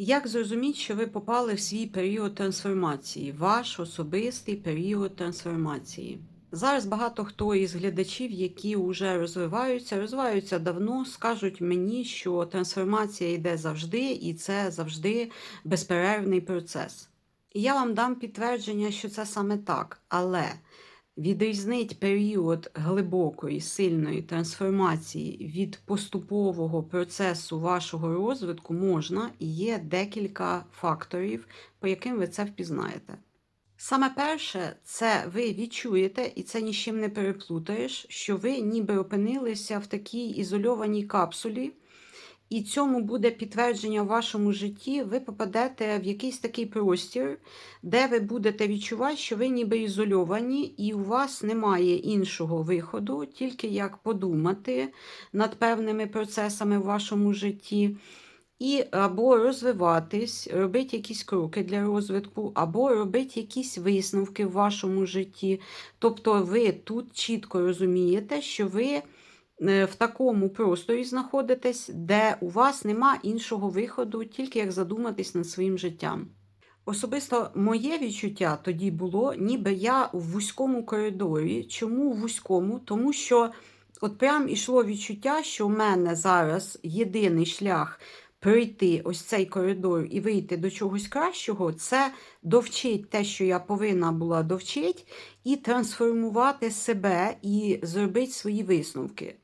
Як зрозуміти, що ви попали в свій період трансформації, ваш особистий період трансформації? Зараз багато хто із глядачів, які вже розвиваються, розвиваються давно, скажуть мені, що трансформація йде завжди, і це завжди безперервний процес. І я вам дам підтвердження, що це саме так, але відрізнить період глибокої, сильної трансформації від поступового процесу вашого розвитку можна і є декілька факторів, по яким ви це впізнаєте. Саме перше, це ви відчуєте, і це ні з чим не переплутаєш, що ви ніби опинилися в такій ізольованій капсулі, і цьому буде підтвердження в вашому житті, ви попадете в якийсь такий простір, де ви будете відчувати, що ви ніби ізольовані, і у вас немає іншого виходу, тільки як подумати над певними процесами в вашому житті. І або розвиватись, робити якісь кроки для розвитку, або робити якісь висновки в вашому житті. Тобто ви тут чітко розумієте, що ви в такому просторі знаходитесь, де у вас нема іншого виходу, тільки як задуматись над своїм життям. Особисто моє відчуття тоді було, ніби я в вузькому коридорі. Чому в вузькому? Тому що от прям ішло відчуття, що в мене зараз єдиний шлях пройти ось цей коридор і вийти до чогось кращого, це довчить те, що я повинна була довчити, і трансформувати себе і зробити свої висновки.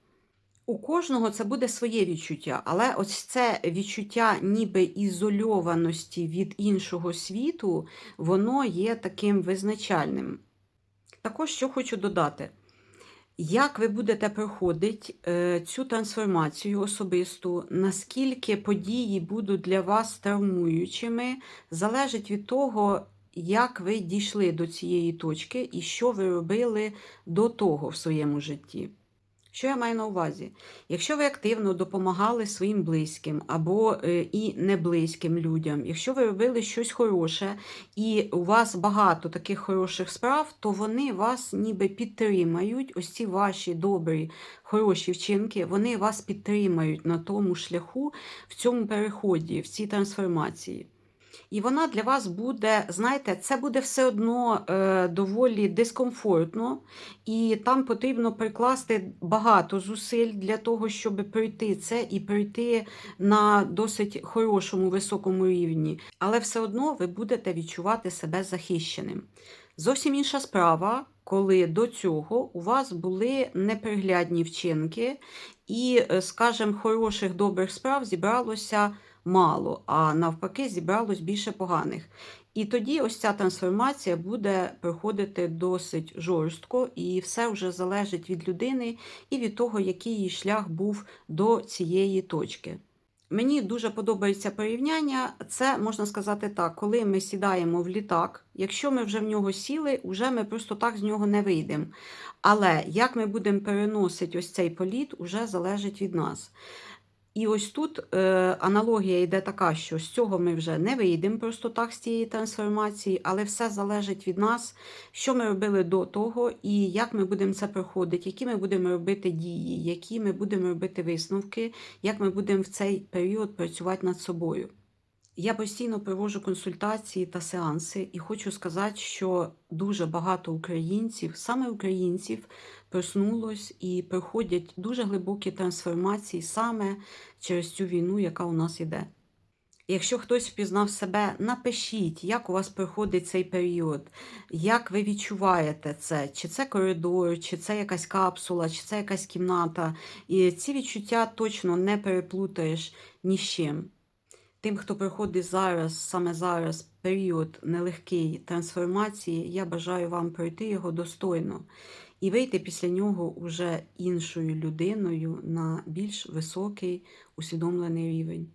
У кожного це буде своє відчуття, але ось це відчуття ніби ізольованості від іншого світу, воно є таким визначальним. Також що хочу додати. Як ви будете проходити е, цю трансформацію особисту, наскільки події будуть для вас травмуючими, залежить від того, як ви дійшли до цієї точки і що ви робили до того в своєму житті. Що я маю на увазі? Якщо ви активно допомагали своїм близьким або е, і неблизьким людям, якщо ви робили щось хороше і у вас багато таких хороших справ, то вони вас ніби підтримають. Ось ці ваші добрі, хороші вчинки, вони вас підтримають на тому шляху, в цьому переході, в цій трансформації. І вона для вас буде, знаєте, це буде все одно е, доволі дискомфортно, і там потрібно прикласти багато зусиль для того, щоб пройти це і пройти на досить хорошому високому рівні. Але все одно ви будете відчувати себе захищеним. Зовсім інша справа, коли до цього у вас були неприглядні вчинки, і, е, скажімо, хороших добрих справ зібралося мало, а навпаки, зібралось більше поганих. І тоді ось ця трансформація буде проходити досить жорстко, і все вже залежить від людини і від того, який її шлях був до цієї точки. Мені дуже подобається порівняння. Це можна сказати так, коли ми сідаємо в літак, якщо ми вже в нього сіли, вже ми просто так з нього не вийдемо. Але як ми будемо переносити ось цей політ, вже залежить від нас. І ось тут е, аналогія йде така, що з цього ми вже не вийдемо просто так з цієї трансформації, але все залежить від нас, що ми робили до того, і як ми будемо це проходити, які ми будемо робити дії, які ми будемо робити висновки, як ми будемо в цей період працювати над собою. Я постійно проводжу консультації та сеанси, і хочу сказати, що дуже багато українців, саме українців, проснулось і проходять дуже глибокі трансформації саме через цю війну, яка у нас іде. Якщо хтось впізнав себе, напишіть, як у вас проходить цей період, як ви відчуваєте це, чи це коридор, чи це якась капсула, чи це якась кімната. І ці відчуття точно не переплутаєш ні з чим. Тим, хто проходить зараз, саме зараз, період нелегкий трансформації, я бажаю вам пройти його достойно і вийти після нього уже іншою людиною на більш високий усвідомлений рівень.